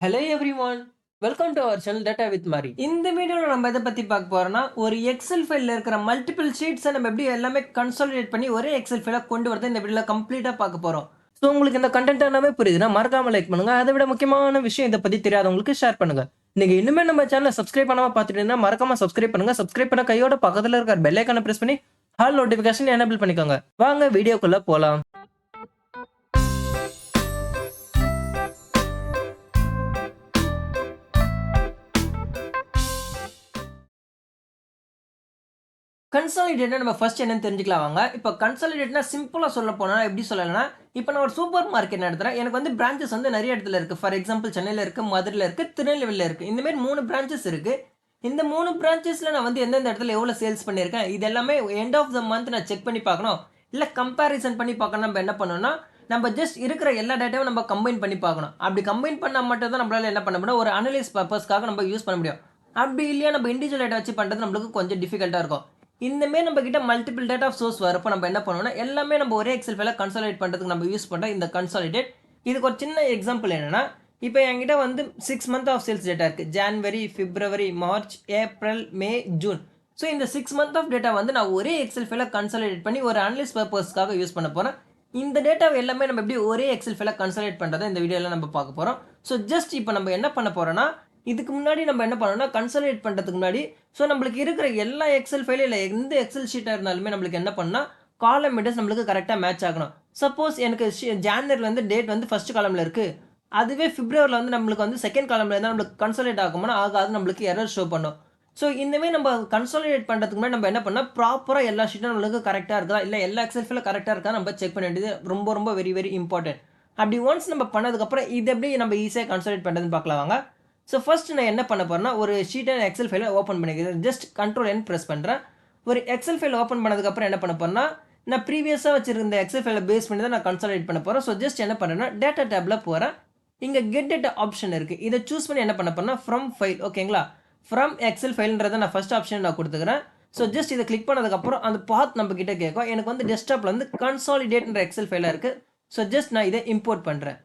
Hello everyone welcome to our channel data with Mari இந்த வீடியோவில் நம்ம எதை பற்றி பார்க்க போகிறோம்னா ஒரு எக்ஸல் ஃபைலில் இருக்கிற மல்டிபிள் ஷீட்ஸை நம்ம எப்படி எல்லாமே கன்சாலிடேட் பண்ணி ஒரே எக்ஸல் ஃபைலாக கொண்டு வரதை இந்த வீடியோவில் கம்ப்ளீட்டாக பார்க்க போகிறோம் ஸோ உங்களுக்கு இந்த கண்டென்ட் எல்லாமே புரியுதுன்னா மறக்காம லைக் பண்ணுங்க. அதை விட முக்கியமான விஷயம் இதை பற்றி தெரியாதவங்களுக்கு ஷேர் பண்ணுங்க. நீங்க இன்னுமே நம்ம சேனலை சப்ஸ்கிரைப் பண்ணாம பார்த்துட்டு இருந்தா மறக்காம சப்ஸ்கிரைப் பண்ணுங்க. சப்ஸ்கிரைப் பண்ண கையோட பக்கத்தில் இருக்கிற பெல் ஐக்கான பிரஸ் பண்ணி ஹால் நோட்டிஃபிகேஷன் எனேபிள் பண்ணிக்கோங்க. வாங்க வீடியோக்குள்ள போலாம். கன்சாலிடேட்னா நம்ம ஃபர்ஸ்ட் என்னன்னு தெரிஞ்சுக்கலாம் வாங்க. இப்போ கன்சாலிடேட்னா சிம்பிளாக சொல்ல போனால் எப்படி சொல்லலைன்னா இப்போ நான் ஒரு சூப்பர் மார்க்கெட் நடத்துகிறேன் எனக்கு வந்து பிரான்ச்சஸ் வந்து நிறைய இடத்துல இருக்குது ஃபார் எக்ஸாம்பிள் சென்னையில் இருக்குது மதுரையில் இருக்குது திருநெல்வேலியில் இருக்குது இந்தமாரி மூணு பிரான்ச்சஸ் இருக்குது இந்த மூணு பிரான்ச்சஸில் நான் வந்து எந்தெந்த இடத்துல எவ்வளோ சேல்ஸ் பண்ணியிருக்கேன் இது எல்லாமே எண்ட் ஆஃப் த மந்த் நான் செக் பண்ணி பார்க்கணும். இல்லை கம்பேரிசன் பண்ணி பார்க்கணும். நம்ம என்ன பண்ணணும்னா நம்ம ஜஸ்ட் இருக்கிற எல்லா டேட்டாவும் நம்ம கம்பைன் பண்ணி பார்க்கணும். அப்படி கம்பைன் பண்ணால் மட்டும் தான் நம்மளால் என்ன பண்ண முடியும்? ஒரு அனலைஸ் பர்பஸ்க்காக நம்ம யூஸ் பண்ண முடியும். அப்படி இல்லையா நம்ம இண்டிவிஜுவல் டேட்டா வச்சு பண்ணுறது நம்மளுக்கு கொஞ்சம் டிஃபிகல்ட்டாக இருக்கும். இந்தமாரி நம்ம கிட்ட மல்டிபிள் டேட்டா ஆஃப் சோர்ஸ் வரப்போ நம்ம என்ன பண்ணுவோம்னா எல்லாமே நம்ம ஒரே எக்ஸல் ஃபைலாக கன்சாலிடேட் பண்ணுறதுக்கு நம்ம யூஸ் பண்ணுற இந்த கன்சாலிடேட் இதுக்கு ஒரு சின்ன எக்ஸாம்பிள் என்னென்னா இப்போ என்கிட்ட வந்து six month of sales data இருக்குது January February March April May June so இந்த சிக்ஸ் மந்த் ஆஃப் டேட்டா வந்து நான் ஒரே எக்ஸல் ஃபைலாக கன்சாலிடேட் பண்ணி ஒரு அனலிஸ் பர்பஸ்க்காக யூஸ் பண்ண போகிறேன் இந்த டேட்டாவை எல்லாமே நம்ம எப்படி ஒரே எக்ஸல் ஃபைலாக கன்சாலிடேட் பண்ணுறதை இந்த வீடியோவில் நம்ம பார்க்க போகிறோம் ஸோ ஜஸ்ட் இப்போ நம்ம என்ன பண்ண போகிறோம்னா இதுக்கு முன்னாடி நம்ம என்ன பண்ணோம்னா கன்சல்டேட் பண்ணுறதுக்கு முன்னாடி ஸோ நம்மளுக்கு இருக்கிற எல்லா எக்ஸல் ஃபைலும் இல்லை எந்த எக்ஸல் ஷீட்டாக இருந்தாலுமே நம்மளுக்கு என்ன பண்ணால் காலம் மீட்டர்ஸ் நம்மளுக்கு கரெக்டாக மேட்ச் ஆகணும். சப்போஸ் எனக்கு ஜான்வரிலேருந்து டேட் வந்து ஃபஸ்ட் காலமில் இருக்குது அதுவே பிப்ரவரியில் வந்து நம்மளுக்கு வந்து செகண்ட் காலமில் இருந்தால் நம்மளுக்கு கன்சல்டேட் ஆகும்னா ஆகாது நம்மளுக்கு எரர் ஷோ பண்ணும். ஸோ இந்தமாரி நம்ம கன்சாலிடேட் பண்ணுறதுக்கு முன்னாடி நம்ம என்ன பண்ணால் ப்ராப்பராக எல்லா ஷீட்டும் நம்மளுக்கு கரெக்டாக இருக்குதா இல்லை எல்லா எக்ஸல் ஃபைலும் கரெக்டாக இருக்கா நம்ம செக் பண்ண வேண்டியது ரொம்ப ரொம்ப வெரி வெரி இம்பார்ட்டன்ட் அப்படி ஒன்ஸ் நம்ம பண்ணதுக்கப்புறம் இது எப்படி நம்ம ஈஸியாக கன்சல்டேட் பண்ணுறதுன்னு பார்க்கலாம் வாங்க. ஸோ ஃபஸ்ட்டு நான் என்ன பண்ண போகிறேன்னா ஒரு ஷீட்டை எக்ஸல் ஃபைலை ஓப்பன் பண்ணிக்கிறேன். ஜஸ்ட் கண்ட்ரோல் என் ப்ரெஸ் பண்ணுறேன் ஒரு எக்ஸல் ஃபைல் ஓப்பன் பண்ணதுக்கப்புறம் என்ன பண்ண போகிறேன்னா நான் ப்ரீவியஸாக வச்சிருந்த எக்ஸல் ஃபைலை பேஸ் பண்ணி தான் நான் கன்சல்டேட் பண்ண போகிறேன் ஸோ ஜஸ்ட் என்ன பண்ணுறேன்னா டேட்டா டேப்பில் போகிறேன் இங்கே கெட் டேட்டா ஆப்ஷன் இருக்குது இதை சூஸ் பண்ணி என்ன பண்ண போகிறேன்னா ஃப்ரம் ஃபைல் ஓகேங்களா ஃப்ரம் எக்ஸல் ஃபைல்ன்றதை நான் ஃபஸ்ட் ஆப்ஷன் நான் கொடுத்துக்கிறேன். ஸோ ஜஸ்ட் இதை கிளிக் பண்ணதுக்கப்புறம் அந்த பாத் நம்ம கிட்டே கேட்கும். எனக்கு வந்து டெஸ்க்டாப்பில் வந்து கன்சாலிடேட்ன்ற எக்ஸல் ஃபைலாக இருக்குது ஸோ ஜஸ்ட் நான் இதை இம்போர்ட் பண்ணுறேன்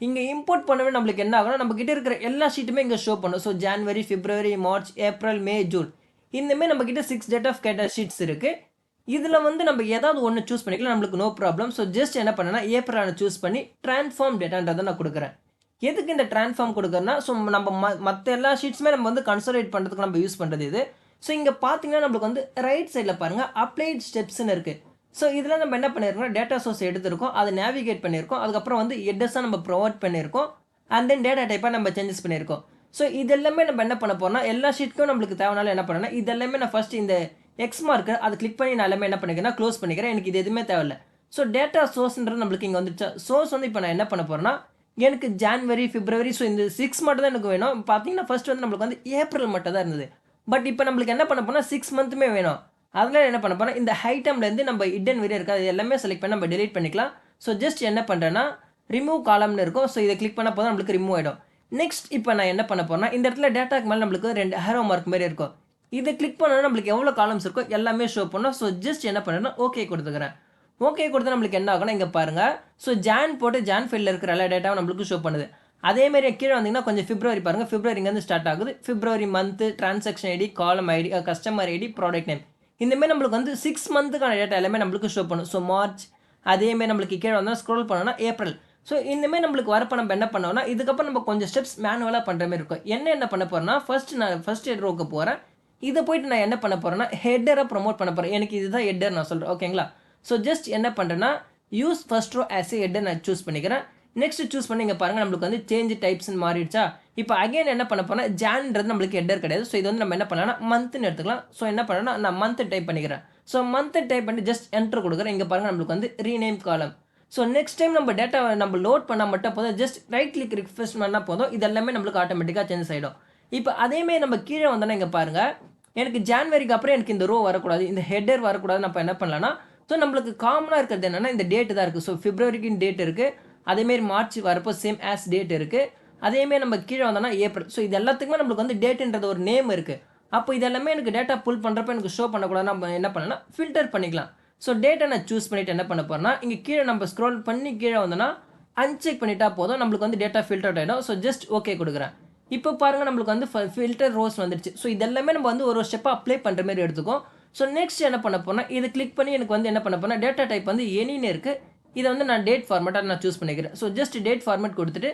இங்கே இம்போர்ட் பண்ணவே நம்மளுக்கு என்ன ஆகணும் நம்ம இருக்கிற எல்லா ஷீட்டுமே இங்கே ஷோ பண்ணும். So January February March April May June இந்தமாரி நம்ம கிட்ட சிக்ஸ் டேட் ஆஃப் கேட்ட ஷீட்ஸ் இருக்குது இதில் வந்து நம்ம ஏதாவது ஒன்று சூஸ் பண்ணிக்கலாம் நம்மளுக்கு நோ ப்ராப்ளம் ஸோ ஜஸ்ட் என்ன பண்ணேன்னா ஏப்ரலை சூஸ் பண்ணி ட்ரான்ஸ்ஃபார்ம் டேட்டான்றதை நான் கொடுக்குறேன். எதுக்கு இந்த ட்ரான்ஸ்ஃபார்ம் கொடுக்குறேன்னா ஸோ நம்ம ம மற்ற எல்லா ஷீட்ஸுமே நம்ம வந்து கன்சல்டேட் பண்ணுறதுக்கு நம்ம யூஸ் பண்ணுறது இது. ஸோ இங்கே பார்த்தீங்கன்னா நம்மளுக்கு வந்து ரைட் சைடில் பாருங்கள் அப்ளைட் ஸ்டெப்ஸ்னு இருக்குது ஸோ இதில் நம்ம என்ன பண்ணியிருக்கோம் டேட்டா சோர்ஸ் எடுத்திருக்கோம். அதை நேவிகேட் பண்ணியிருக்கோம் அதுக்கப்புறம் வந்து எட்ரஸாக நம்ம ப்ரொவைட் பண்ணியிருக்கோம் அண்ட் தென் டேட்டா டைப்பாக நம்ம சேஞ்சஸ் பண்ணியிருக்கோம் ஸோ இதெல்லாமே நம்ம என்ன பண்ண போகிறோம்னா எல்லா ஷீட்க்கும் நம்மளுக்கு தேவைனாலும் என்ன பண்ணேன்னா இதெல்லாமே நான் ஃபஸ்ட் இந்த எக்ஸ் மார்க்கு அதை கிளிக் பண்ணி நான் எல்லாமே என்ன பண்ணிக்கிறேன்னா க்ளோஸ் பண்ணிக்கிறேன். எனக்கு இது எதுவுமே தேவையில்ல. ஸோ டேட்டா சோர்ஸ்ன்றது நம்மளுக்கு இங்கே வந்துச்சு சோர்ஸ் வந்து இப்போ நான் என்ன பண்ண போகிறேன்னா எனக்கு ஜான்வரி பிப்ரவரி ஸோ இந்த சிக்ஸ் மட்டும் தான் எனக்கு வேணும். பார்த்தீங்கன்னா ஃபர்ஸ்ட் வந்து நம்மளுக்கு வந்து ஏப்ரல் மட்டும் தான் இருந்தது. பட் இப்போ நம்மளுக்கு என்ன பண்ண போனால் சிக்ஸ் மந்த்துமே வேணும். அதனால் என்ன பண்ண போகிறோம் இந்த ஹைட்டம்லேருந்து நம்ம இட்டன் வெறிய இருக்குது அது எல்லாமே செலக்ட் பண்ணி நம்ம டெலிட் பண்ணிக்கலாம். ஸோ ஜஸ்ட் என்ன பண்ணுறேன்னா ரிமூவ் காலம்னு இருக்கும். ஸோ இதை கிளிக் பண்ண போதும் நம்மளுக்கு ரிமூவ் ஆகிடும் நெக்ஸ்ட் இப்போ நான் என்ன பண்ண போகிறேன்னா இந்த இடத்துல டேட்டாக்கு மேலே நம்மளுக்கு ரெண்டு ஹேரோ மார்க் மாதிரி இருக்கும். இதை கிளிக் பண்ணோன்னா நம்மளுக்கு எவ்வளோ காலம்ஸ் இருக்கோ எல்லாமே ஷோ பண்ணோம். ஸோ ஜஸ்ட் என்ன பண்ணுறேன்னா ஓகே கொடுத்துக்கிறேன். ஓகே கொடுத்தா நம்மளுக்கு என்ன ஆகும்னா இங்கே பாருங்கள் ஸோ ஜான் போட்டு ஜான் ஃபைலில் இருக்கிற எல்லா டேட்டாவும் நம்மளுக்கு ஷோ பண்ணுது. அதேமாரி கீழே வந்தீங்கன்னா கொஞ்சம் பிப்ரவரி பாருங்கள் பிப்ரவரிங்கேருந்து ஸ்டார்ட் ஆகுது. February month transaction ID column ID customer ID product name இந்தமாரி நம்மளுக்கு வந்து சிக்ஸ் மந்த்துக்கான டேட்டா எல்லாமே நம்மளுக்கு ஷோ பண்ணும். ஸோ மார்ச் அதேமாரி நம்மளுக்கு கீழே வந்தால் ஸ்க்ரோல் பண்ணோன்னா ஏப்ரல் ஸோ இந்தமாரி நம்மளுக்கு வரப்போ நம்ம என்ன பண்ணோம்னா இதுக்கப்புறம் நம்ம கொஞ்சம் ஸ்டெப்ஸ் மேனுவலாக பண்ணுற மாதிரி இருக்கும். என்ன என்ன பண்ண போகிறேன்னா ஃபர்ஸ்ட் நான் ஃபர்ஸ்ட் ஹெட் ரோக்கு போகிறேன் இதை போயிட்டு நான் என்ன பண்ண போகிறேன்னா ஹெட்டரை ப்ரொமோட் பண்ண போகிறேன் எனக்கு இதுதான் ஹெட்டர் நான் சொல்கிறேன் ஓகேங்களா ஸோ ஜஸ்ட் என்ன பண்ணுறேன்னா use first row as a header நான் சூஸ் பண்ணிக்கிறேன். நெக்ஸ்ட் சூஸ் பண்ணி இங்கே பாருங்கள் நம்மளுக்கு வந்து சேஞ்ச் டைப்ஸ்னு மாறிடுச்சா? இப்போ அகைன் என்ன பண்ண போனால் ஜான்ன்றது நம்மளுக்கு ஹெட்டர் கிடையாது. ஸோ இது வந்து நம்ம என்ன பண்ணலாம்னா மந்த்னு எடுத்துக்கலாம். ஸோ என்ன பண்ணணும்னா நான் மந்த் டைப் பண்ணிக்கிறேன். ஸோ மந்த் டைப் பண்ணி ஜஸ்ட் என்ட்ரு கொடுக்குறேன். இங்கே பாருங்கள் நம்மளுக்கு வந்து rename column so next time நம்ம டேட்டா நம்ம லோட் பண்ணால் மட்டும் போதும். ஜஸ்ட் ரைட் கிளிக் ரிஃப்ரெஷ் பண்ணால் போதும். இது எல்லாமே நம்மளுக்கு ஆட்டோமேட்டிக்காக சேஞ்ச் ஆகிடும் இப்போ அதேமாரி நம்ம கீழே வந்தோன்னா இங்கே பாருங்கள் எனக்கு ஜான்வரிக்கு அப்புறம் எனக்கு இந்த ரோ வரக்கூடாது. இந்த ஹெட்டர் வரக்கூடாது நம்ம என்ன பண்ணலாம்னா ஸோ நம்மளுக்கு காமனாக இருக்கிறது என்னென்னா இந்த டேட்டு தான் இருக்குது ஸோ பிப்ரவரிக்கு டேட் இருக்குது அதேமாரி மார்ச் வரப்போ சேம் ஆஸ் டேட் இருக்குது அதேமாரி நம்ம கீழே வந்தோம்னா ஏப்ரல் ஸோ இது எல்லாத்துக்குமே நம்மளுக்கு வந்து டேட்டுன்றது ஒரு நேம் இருக்குது அப்போ இதெல்லாமே எனக்கு டேட்டா புல் பண்ணுறப்ப எனக்கு ஷோ பண்ணக்கூடாது நம்ம என்ன பண்ணலாம் ஃபில்டர் பண்ணிக்கலாம். ஸோ டேட்டை நான் சூஸ் பண்ணிவிட்டு என்ன பண்ண போகிறேன்னா இங்கே கீழே நம்ம ஸ்க்ரோல் பண்ணி கீழே வந்தோன்னா அன்செக் பண்ணிட்டா போதும் நம்மளுக்கு வந்து டேட்டா ஃபில்டர் ஆகிடும் ஸோ ஜஸ்ட் ஓகே கொடுக்குறேன். இப்போ பாருங்கள் நம்மளுக்கு வந்து ஃபில்டர் ரோஸ் வந்துடுச்சு ஸோ இதெல்லாமே நம்ம வந்து ஒரு ஸ்டெப்பாக அப்ளை பண்ணுற மாதிரி எடுத்துக்கோம் ஸோ நெக்ஸ்ட் என்ன பண்ண போனால் இதை கிளிக் பண்ணி எனக்கு வந்து என்ன பண்ண போனால் டேட்டா டைப் வந்து எனின்னு இருக்குது இதை வந்து நான் டேட் ஃபார்மேட்டாக நான் சூஸ் பண்ணிக்கிறேன். ஸோ ஜஸ்ட் டேட் ஃபார்மேட் கொடுத்துட்டு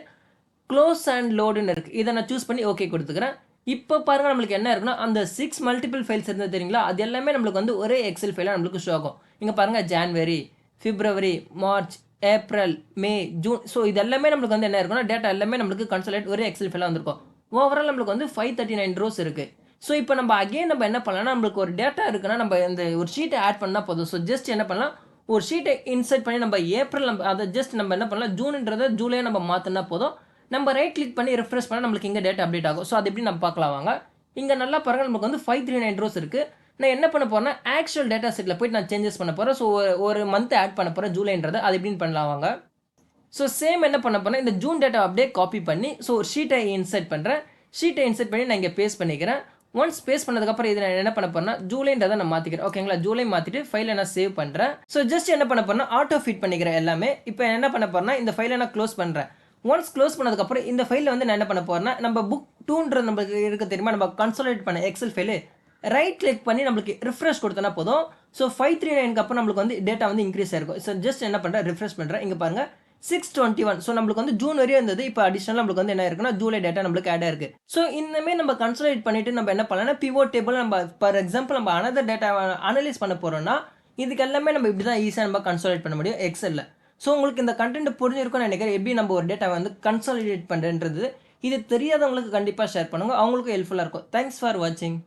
க்ளோஸ் அண்ட் லோடுன்னு இருக்குது இதை நான் சூஸ் பண்ணி ஓகே கொடுத்துக்கிறேன். இப்போ பாருங்க நம்மளுக்கு என்ன இருக்குன்னா அந்த சிக்ஸ் மல்டிபிள் ஃபைல்ஸ் இருந்தது தெரியுங்களா? அது எல்லாமே நம்மளுக்கு வந்து ஒரே எக்ஸல் ஃபைலாக நம்மளுக்கு ஷோ ஆகும். இங்கே பாருங்கள் January February March April May June so இது எல்லாமே நம்மளுக்கு வந்து என்ன இருக்குன்னா டேட்டா எல்லாமே நம்மளுக்கு கன்சல்டேட் ஒரே எக்ஸல் ஃபைலாக வந்திருக்கும். ஓவரால் நம்மளுக்கு வந்து ஃபைவ் தேர்ட்டி நைன் ரோஸ் இருக்குது ஸோ இப்போ நம்ம அகைன் நம்ம என்ன பண்ணலாம்னா நம்மளுக்கு ஒரு டேட்டா இருக்குன்னா நம்ம இந்த ஒரு ஷீட்டை ஆட் பண்ணால் போதும். ஸோ ஜஸ்ட் என்ன பண்ணலாம் ஒரு ஷீட்டை இன்சர்ட் பண்ணி நம்ம ஏப்ரல் நம்ம அதை ஜஸ்ட் நம்ம என்ன பண்ணலாம் ஜூன்ன்றதை ஜூலையை நம்ம மாற்றினா போதும். நம்ம ரைட் கிளிக் பண்ணி ரெஃப்ரெஷ் பண்ணால் நம்மளுக்கு இங்கே டேட்டா அப்டேட் ஆகும். ஸோ அது எப்படி நம்ம பார்க்கலாம் வாங்க. இங்கே நல்லா பாருங்கள் நமக்கு வந்து ஃபைவ் த்ரீ நைன் ரோஸ் இருக்குது நான் என்ன பண்ண போகிறேன்னா ஆக்சுவல் டேட்டா செட்டில் போய்ட்டு நான் சேஞ்சஸ் பண்ண போகிறேன் ஸோ ஒரு மந்த் ஆட் பண்ண போகிறேன் ஜூலைன்றது அது எப்படின்னு பண்ணலாம் வாங்க. ஸோ சேம் என்ன பண்ண போகிறேன் இந்த ஜூன் டேட்டா அப்படியே காப்பி பண்ணி ஸோ ஒரு ஷீட்டை இன்சர்ட் பண்ணுறேன் ஷீட்டை இன்சர்ட் பண்ணி நான் இங்கே பேஸ்ட் பண்ணிக்கிறேன். ஒன்ஸ் பேஸ்ட் பண்ணதுக்கப்புறம் இது நான் என்ன பண்ண போறேன்னா ஜூலைன்றதை நான் மாற்றிக்கிறேன் ஓகேங்களா ஜூலை மாற்றிட்டு ஃபைலை நான் சேவ் பண்ணுறேன் ஸோ ஜஸ்ட் என்ன பண்ண போறேன்னா ஆட்டோ ஃபிட் பண்ணிக்கிறேன் எல்லாமே. இப்போ என்ன பண்ண போறேன்னா இந்த ஃபைலை நான் க்ளோஸ் பண்ணுறேன் ஒன்ஸ் க்ளோஸ் பண்ணதுக்கப்புறம் இந்த ஃபைலில் வந்து நான் என்ன பண்ண போறேன்னா நம்ம புக் டூன்ற நம்மளுக்கு இருக்க தெரியுமா? நம்ம கன்சோலேட் பண்ண எக்ஸல் ஃபைலு ரைட் கிளிக் பண்ணி நம்மளுக்கு ரிஃப்ரெஷ் கொடுத்தனா போதும். ஸோ ஃபைவ் த்ரீ நைனுக்கு அப்புறம் நம்மளுக்கு வந்து டேட்டா வந்து இன்க்ரீஸ் ஆயிருக்கும். ஸோ ஜஸ்ட் என்ன பண்ணுறேன் ரிஃப்ரெஷ் பண்ணுறேன் இங்கே பாருங்க சிக்ஸ் டுவெண்ட்டி ஒன் ஸோ நம்மளுக்கு வந்து ஜூன் வரையும் இருந்தது. இப்போ அடிஷனல் நம்மளுக்கு வந்து என்ன இருக்குன்னா ஜூலை டேட்டா நம்மளுக்கு ஆட் ஆயிருக்கு. ஸோ இந்தமாரி நம்ம கன்சல்டேட் பண்ணிட்டு நம்ம என்ன பண்ணலாம்னா பிஓ டேபிள் நம்ம ஃபார் எக்ஸாம்பிள் நம்ம அனதர் டேட்டா அனலைஸ் பண்ண போகிறோம்னா இதுக்கு எல்லாமே நம்ம இப்படி தான் ஈஸியாக நம்ம கன்சல்டேட் பண்ண முடியும் எக்ஸலில் ஸோ உங்களுக்கு இந்த கண்டென்ட் புரிஞ்சிருக்கும்னு நினைக்கிறேன். எப்படி நம்ம ஒரு டேட்டா வந்து கன்சாலிடேட் பண்ணுறேன்றது இது தெரியாதவங்களுக்கு கண்டிப்பாக ஷேர் பண்ணுங்கள் அவங்களுக்கும் ஹெல்ப்ஃபுல்லாக இருக்கும். தேங்க்ஸ் ஃபார் வாட்சிங்